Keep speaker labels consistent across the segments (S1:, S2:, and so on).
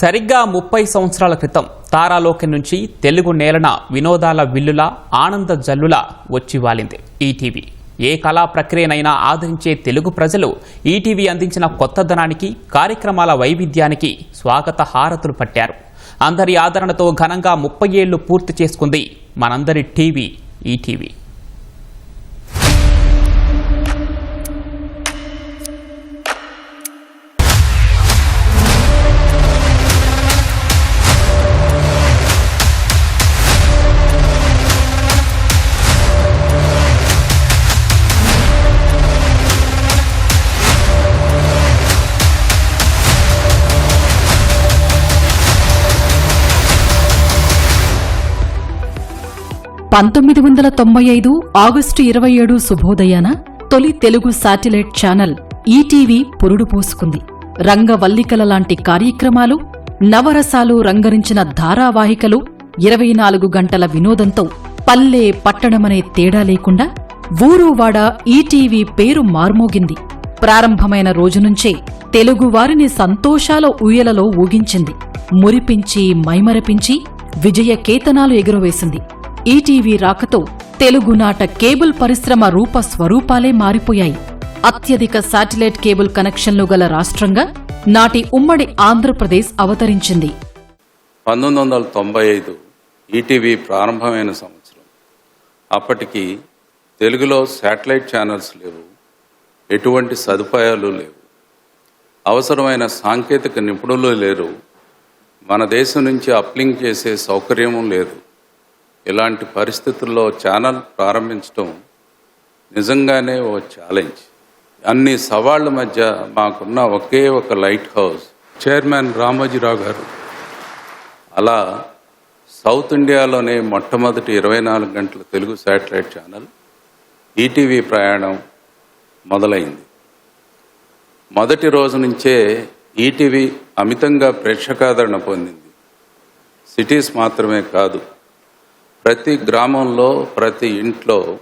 S1: సరిగ్గా ముప్పై సంవత్సరాల క్రితం తారాలోకం నుంచి తెలుగు నేలన వినోదాల విల్లుల ఆనంద జల్లుల వచ్చి వాలింది ఈటీవీ. ఏ కళా ప్రక్రియనైనా ఆదరించే తెలుగు ప్రజలు ఈటీవీ అందించిన కొత్తదనానికి కార్యక్రమాల వైవిధ్యానికి స్వాగత హారతులు పట్టారు. అందరి ఆదరణతో ఘనంగా ముప్పై ఏళ్ళు పూర్తి చేసుకుంది మనందరి టీవీ ఈటీవీ.
S2: పంతొమ్మిది వందల తొంభై ఐదు ఆగస్టు ఇరవై ఏడు శుభోదయాన తొలి తెలుగు శాటిలైట్ ఛానల్ ఈటీవీ పురుడు పోసుకుంది. రంగవల్లికల లాంటి కార్యక్రమాలు నవరసాలు రంగరించిన ధారావాహికలు ఇరవై నాలుగు గంటల వినోదంతో పల్లె పట్టణమనే తేడా లేకుండా ఊరువాడ ఈటీవీ పేరు మార్మోగింది. ప్రారంభమైన రోజు నుంచే తెలుగువారిని సంతోషాల ఊయలలో ఊగించింది. మురిపించి మైమరపించి విజయ కేతనాలు ఎగురవేసింది. ఈటీవీ రాకతో తెలుగునాట కేబుల్ పరిశ్రమ రూప స్వరూపాలే మారిపోయాయి. అత్యధిక శాటిలైట్ కేబుల్ కనెక్షన్లు గల రాష్ట్రంగా నాటి ఉమ్మడి ఆంధ్రప్రదేశ్ అవతరించింది.
S3: పంతొమ్మిది వందల తొంభై ఐదు ఈటీవీ ప్రారంభమైన సంవత్సరం. అప్పటికి తెలుగులో శాటిలైట్ ఛానల్స్ లేవు ఎటువంటి సదుపాయాలు లేవు. అవసరమైన సాంకేతిక నిపుణులు లేరు మన దేశం నుంచి అప్లింక్ చేసే సౌకర్యము లేదు. ఇలాంటి పరిస్థితుల్లో ఛానల్ ప్రారంభించడం నిజంగానే ఓ ఛాలెంజ్ అన్ని సవాళ్ళ మధ్య మాకున్న ఒకే ఒక లైట్ హౌస్ చైర్మన్ రామోజీరావు గారు. అలా సౌత్ ఇండియాలోనే మొట్టమొదటి ఇరవై నాలుగు గంటల తెలుగు శాటిలైట్ ఛానల్ ఈటీవీ ప్రయాణం మొదలైంది. మొదటి రోజు నుంచే ఈటీవీ అమితంగా ప్రేక్షకాదరణ పొందింది. సిటీస్ మాత్రమే కాదు ప్రతి గ్రామంలో ప్రతి ఇంట్లో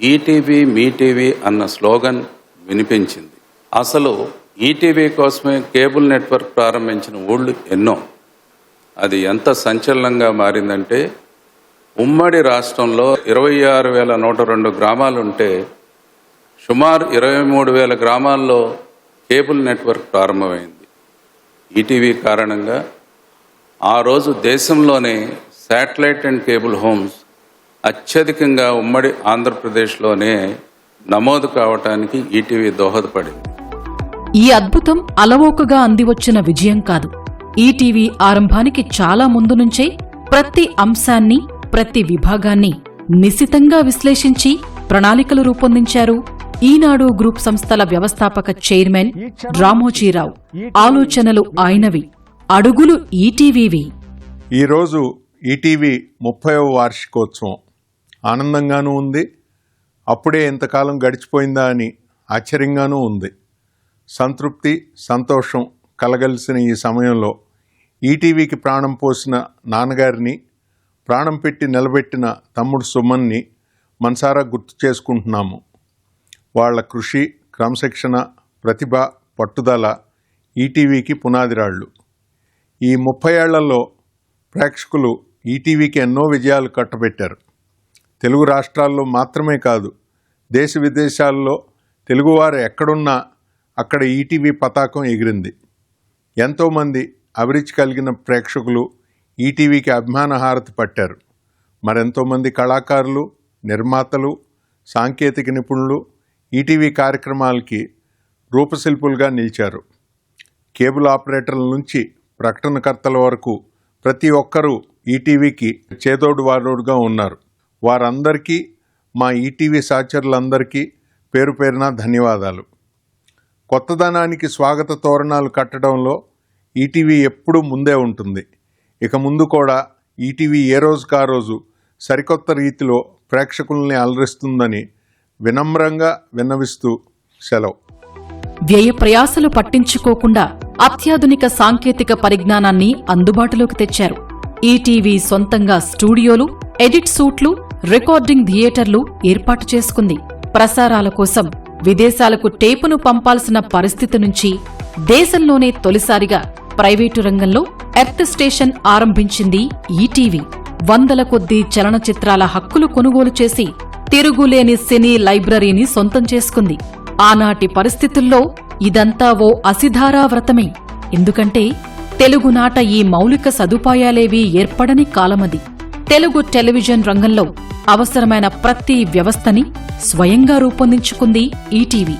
S3: ఈటీవీ మీటీవీ అన్న స్లోగన్ వినిపించింది. అసలు ఈటీవీ కోసమే కేబుల్ నెట్వర్క్ ప్రారంభించిన ఊళ్ళు ఎన్నో. అది ఎంత సంచలనంగా మారిందంటే ఉమ్మడి రాష్ట్రంలో ఇరవై ఆరు వేల నూట రెండు గ్రామాలు ఉంటే సుమారు ఇరవై మూడు వేల గ్రామాల్లో కేబుల్ నెట్వర్క్ ప్రారంభమైంది. ఈటీవీ కారణంగా ఆ రోజు దేశంలోనే శాటిలైట్ అండ్ కేబుల్ హోమ్స్ అత్యధికంగా ఉమ్మడి ఆంధ్రప్రదేశ్లోనే నమోదు కావటానికి ఈటీవీ దోహదపడింది.
S2: ఈ అద్భుతం అలవోకగా అందివచ్చిన విజయం కాదు. ఈటీవీ ఆరంభానికి చాలా ముందు నుంచే ప్రతి అంశాన్ని ప్రతి విభాగాన్ని నిశితంగా విశ్లేషించి ప్రణాళికలు రూపొందించారు ఈనాడు గ్రూప్ సంస్థల వ్యవస్థాపక చైర్మన్ రామోజీరావు ఆలోచనలు ఆయనవి అడుగులు ఈటీవీవి.
S4: ఈరోజు ఈటీవీ ముప్పైవ వార్షికోత్సవం ఆనందంగానూ ఉంది. అప్పుడే ఇంతకాలం గడిచిపోయిందా అని ఆశ్చర్యంగానూ ఉంది. సంతృప్తి సంతోషం కలగలిసిన ఈ సమయంలో ఈటీవీకి ప్రాణం పోసిన నాన్నగారిని ప్రాణం పెట్టి నిలబెట్టిన తమ్ముడు సుమన్ని మనసారా గుర్తు చేసుకుంటున్నాము. వాళ్ళ కృషి క్రమశిక్షణ ప్రతిభ పట్టుదల ఈటీవీకి పునాదిరాళ్ళు. ఈ ముప్పై ఏళ్ళలో ప్రేక్షకులు ఈటీవీకి ఎన్నో విజయాలు కట్టబెట్టారు. తెలుగు రాష్ట్రాల్లో మాత్రమే కాదు దేశ విదేశాల్లో తెలుగువారు ఎక్కడున్నా అక్కడ ఈటీవీ పతాకం ఎగిరింది. ఎంతోమంది అభిరుచి కలిగిన ప్రేక్షకులు ఈటీవీకి అభిమాన హారతి పట్టారు. మరెంతోమంది కళాకారులు నిర్మాతలు సాంకేతిక నిపుణులు ఈటీవీ కార్యక్రమాలకి రూపశిల్పులుగా నిలిచారు. కేబుల్ ఆపరేటర్ల నుంచి ప్రకటనకర్తల వరకు ప్రతి ఒక్కరూ ఈటీవీకి చేదోడు వారోడుగా ఉన్నారు. వారందరికీ మా ఈటీవీ సహచరులందరికీ పేరు పేరున ధన్యవాదాలు. కొత్తదనానికి స్వాగత తోరణాలు కట్టడంలో ఈటీవీ ఎప్పుడూ ముందే ఉంటుంది. ఇక ముందు కూడా ఈటీవీ ఏ రోజుకా రోజు సరికొత్త రీతిలో ప్రేక్షకుల్ని అలరిస్తుందని వినమ్రంగా విన్నవిస్తూ సెలవు.
S2: వ్యయ ప్రయాసలు పట్టించుకోకుండా అత్యాధునిక సాంకేతిక పరిజ్ఞానాన్ని అందుబాటులోకి తెచ్చారు. ఈటీవీ సొంతంగా స్టూడియోలు ఎడిట్ సూట్లు రికార్డింగ్ థియేటర్లు ఏర్పాటు చేసుకుంది. ప్రసారాల కోసం విదేశాలకు టేపును పంపాల్సిన పరిస్థితి నుంచి దేశంలోనే తొలిసారిగా ప్రైవేటు రంగంలో ఎర్త్ స్టేషన్ ఆరంభించింది ఈటీవీ. వందల కొద్దీ చలనచిత్రాల హక్కులు కొనుగోలు చేసి తిరుగులేని సినీ లైబ్రరీని సొంతం చేసుకుంది. ఆనాటి పరిస్థితుల్లో ఇదంతా ఓ అసిధారా వ్రతమే. ఎందుకంటే తెలుగునాట ఈ మౌలిక సదుపాయాలేవీ ఏర్పడని కాలమది. తెలుగు టెలివిజన్ రంగంలో అవసరమైన ప్రతి వ్యవస్థని స్వయంగా రూపొందించుకుంది ఈటీవీ.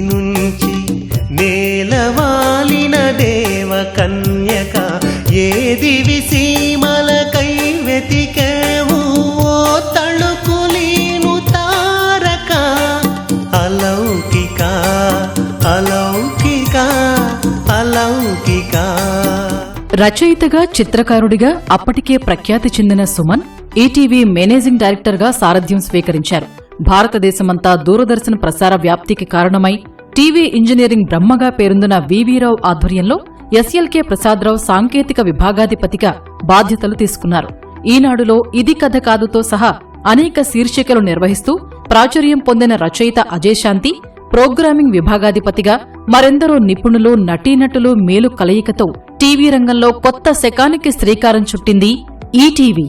S5: నుంచి నేలవాలిన దేవ కన్యక ఏది విసీమ లౌకిక
S2: రచయితగా చిత్రకారుడిగా అప్పటికే ప్రఖ్యాతి చెందిన సుమన్ ఈటీవీ మేనేజింగ్ డైరెక్టర్గా సారథ్యం స్వీకరించారు. భారతదేశమంతా దూరదర్శన్ ప్రసార వ్యాప్తికి కారణమై టీవీ ఇంజనీరింగ్ బ్రహ్మగా పేరొందిన వివీరావు ఆధ్వర్యంలో ఎస్ఎల్కే ప్రసాదరావు సాంకేతిక విభాగాధిపతిగా బాధ్యతలు తీసుకున్నారు. ఈనాడులో ఇది కథ కాదుతో సహా అనేక శీర్షికలు నిర్వహిస్తూ ప్రాచుర్యం పొందిన రచయిత అజయ్ శాంతి ప్రోగ్రామింగ్ విభాగాధిపతిగా మరెందరో నిపుణులు నటీనటులు మేలు కలయికతో టీవీ రంగంలో కొత్త శకానికి శ్రీకారం చుట్టింది ఈటీవీ.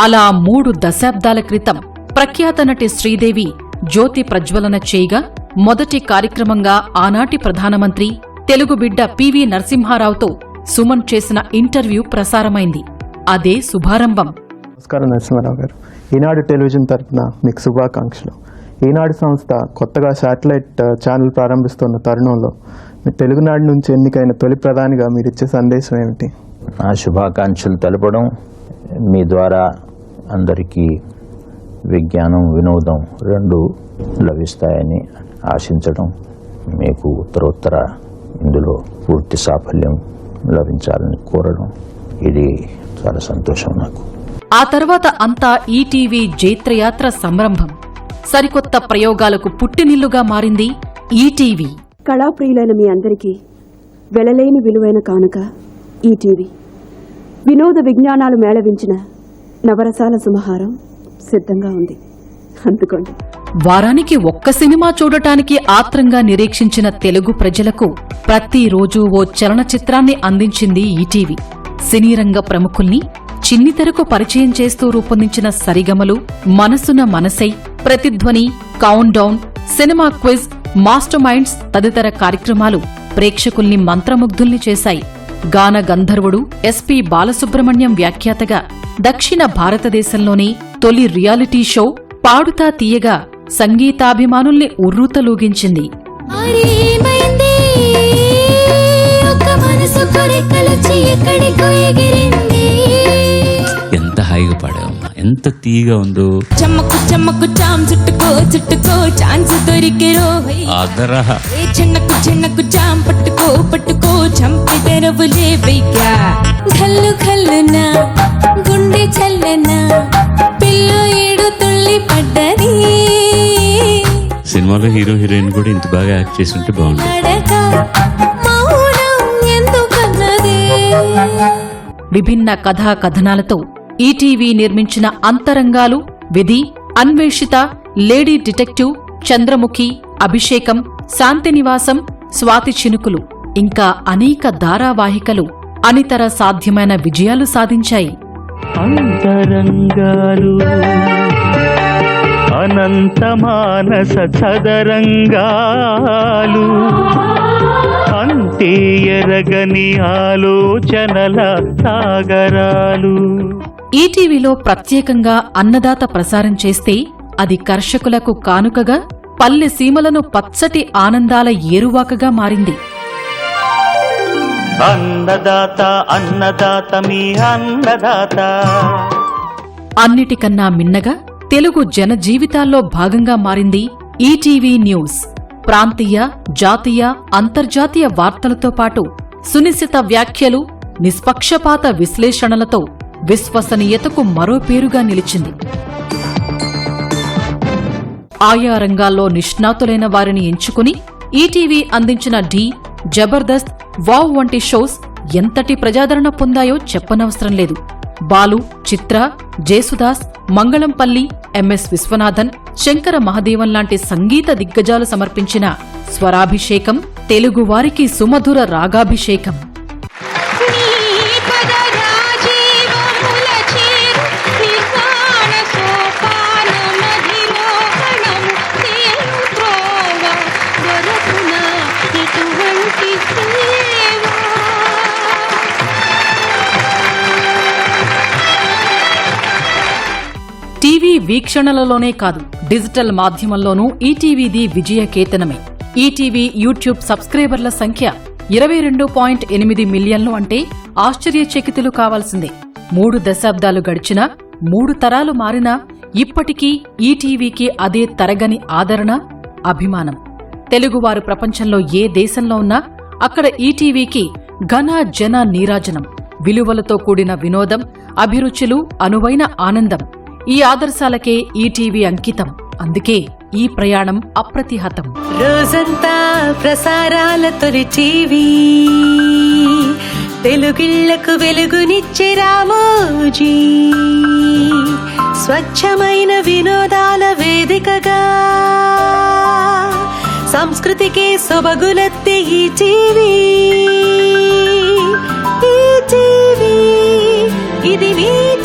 S2: అలా మూడు దశాబ్దాల క్రితం ప్రఖ్యాత నటి శ్రీదేవి జ్యోతి ప్రజ్వలన చేయగా మొదటి కార్యక్రమంగా ఆనాటి ప్రధానమంత్రి తెలుగు బిడ్డ పివి నరసింహారావుతో సుమన్ చేసిన ఇంటర్వ్యూ ప్రసారమైంది. అదే శుభారంభం.
S6: నమస్కారం నరసింహారావు గారు. ఈనాడు టెలివిజన్ తరపున మీకు శుభాకాంక్షలు. ఈనాడు సంస్థ కొత్తగా శాటిలైట్ ఆ, ఛానల్ ప్రారంభిస్తున్న తరుణంలో మీ తెలుగునాడు నుంచి ఎన్నికైన తొలి ప్రధానిగా మీరు ఇచ్చే సందేశం ఏమిటి?
S7: నా శుభాకాంక్షలు తెలపడం మీ ద్వారా అందరికీ విజ్ఞానం వినోదం రెండు లభిస్తాయని ఆశించడం మీకు ఉత్తరోత్తర ఇందులో పూర్తి సాఫల్యం లభించాలని కోరడం ఇది చాలా సంతోషం నాకు.
S2: ఆ తర్వాత అంతా ఈటీవీ జైత్రయాత్ర సంరంభం. సరికొత్త ప్రయోగాలకు పుట్టినిల్లుగా మారింది ఈటీవీ.
S8: కళాప్రియులైన మీ అందరికీ వెలలేని విలువైన కానుక ఈటీవీ. వినోద విజ్ఞానాలు మేళవించిన నవరసాల సుమహారం సిద్ధంగా ఉంది. అందుకోండి.
S2: వారానికి ఒక్క సినిమా చూడటానికి ఆత్రంగా నిరీక్షించిన తెలుగు ప్రజలకు ప్రతిరోజూ ఓ చలనచిత్రాన్ని అందించింది ఈటీవీ. సినీరంగ ప్రముఖుల్ని చిన్నితెరకు పరిచయం చేస్తూ రూపొందించిన సరిగమలు మనసున మనసై ప్రతిధ్వని countdown cinema quiz master minds తదితర కార్యక్రమాలు ప్రేక్షకుల్ని మంత్రముగ్ధుల్ని చేశాయి. గాన గంధర్వుడు ఎస్పి బాలసుబ్రహ్మణ్యం వ్యాఖ్యాతగా దక్షిణ భారతదేశంలోని తొలి రియాలిటీ షో పాడుతా తీయగా సంగీతాభిమానుల్ని ఉర్రూతలూగించింది.
S9: ఎంత హాయిగా పాడావమ్మా ఎంత తీయగా ఉందో.
S10: చెమ్మకు చెమ్మకు చాం చుట్టుకో చుట్టుకో ఛాన్స్ దొరికే రోహై.
S9: ఆదరహ.
S10: ఏ చిన్నకు చిన్నకు చాం పట్టుకో పట్టుకో చంపి తెరవులే వెయ్యా. ఘల్లు ఘల్లున గుండె చల్లన పిల్లు ఏడు తుళ్ళి పడ్డది
S9: సినిమాలో హీరో హీరోయిన్ కూడా ఇంత బాగా యాక్ట్ చేసి ఉంటే
S10: ఎందుకన్నది?
S2: విభిన్న కథా కథనాలతో ఈటీవీ నిర్మించిన అంతరంగాలు విధి అన్వేషిత లేడీ డిటెక్టివ్ చంద్రముఖి అభిషేకం శాంతినివాసం స్వాతి చినుకులు ఇంకా అనేక ధారావాహికలు అనితర సాధ్యమైన విజయాలు సాధించాయి.
S11: అంతరంగాలు అనంత మానస చదరంగాలు. అంతే ఎరగని ఆలోచనల సాగరాలు.
S2: ఈటీవీలో ప్రత్యేకంగా అన్నదాత ప్రసారం చేస్తే అది కర్షకులకు కానుకగా పల్లె సీమలను పచ్చటి ఆనందాల ఏరువాకగా మారింది.
S11: అన్నదాత అన్నదాత మీ అన్నదాత.
S2: అన్నిటికన్నా మిన్నగా తెలుగు జన జీవితాల్లో భాగంగా మారింది ఈటీవీ న్యూస్. ప్రాంతీయ జాతీయ అంతర్జాతీయ వార్తలతో పాటు సునిశ్చిత వ్యాఖ్యలు నిష్పక్షపాత విశ్లేషణలతో విశ్వసనీయతకు మరో పేరుగా నిలిచింది. ఆయా రంగాల్లో నిష్ణాతులైన వారిని ఎంచుకుని ఈటీవీ అందించిన ఢీ జబర్దస్త్ వావ్ వంటి షోస్ ఎంతటి ప్రజాదరణ పొందాయో చెప్పనవసరం లేదు. బాలు చిత్ర జేసుదాస్ మంగళంపల్లి ఎంఎస్ విశ్వనాథన్ శంకర మహదేవన్ లాంటి సంగీత దిగ్గజాలు సమర్పించిన స్వరాభిషేకం తెలుగువారికి సుమధుర రాగాభిషేకం. వీక్షణలలోనే కాదు డిజిటల్ మాధ్యమంలోనూ ఈటీవీది విజయకేతనమే ఈటీవీ యూట్యూబ్ సబ్స్క్రైబర్ల సంఖ్య ఇరవై రెండు పాయింట్ ఎనిమిది మిలియన్లు అంటే ఆశ్చర్యచకితులు కావాల్సిందే. మూడు దశాబ్దాలు గడిచినా మూడు తరాలు మారినా ఇప్పటికీ ఈటీవీకి అదే తరగని ఆదరణ అభిమానం. తెలుగువారు ప్రపంచంలో ఏ దేశంలో ఉన్నా అక్కడ ఈటీవీకి ఘన జన నీరాజనం విలువలతో కూడిన వినోదం అభిరుచులు అనువైన ఆనందం. ఈ ఆదర్శాలకే ఈటీవీ అంకితం. అందుకే ఈ ప్రయాణం అప్రతిహతం.
S10: రోజంతా ప్రసారాల తొలి టీవీ. తెలుగిళ్ళకు వెలుగునిచ్చే రామోజీ. స్వచ్ఛమైన వినోదాల వేదికగా. సంస్కృతికి సొబగులెత్తి ఈ టీవీ. ఈ టీవీ. ఇది మీ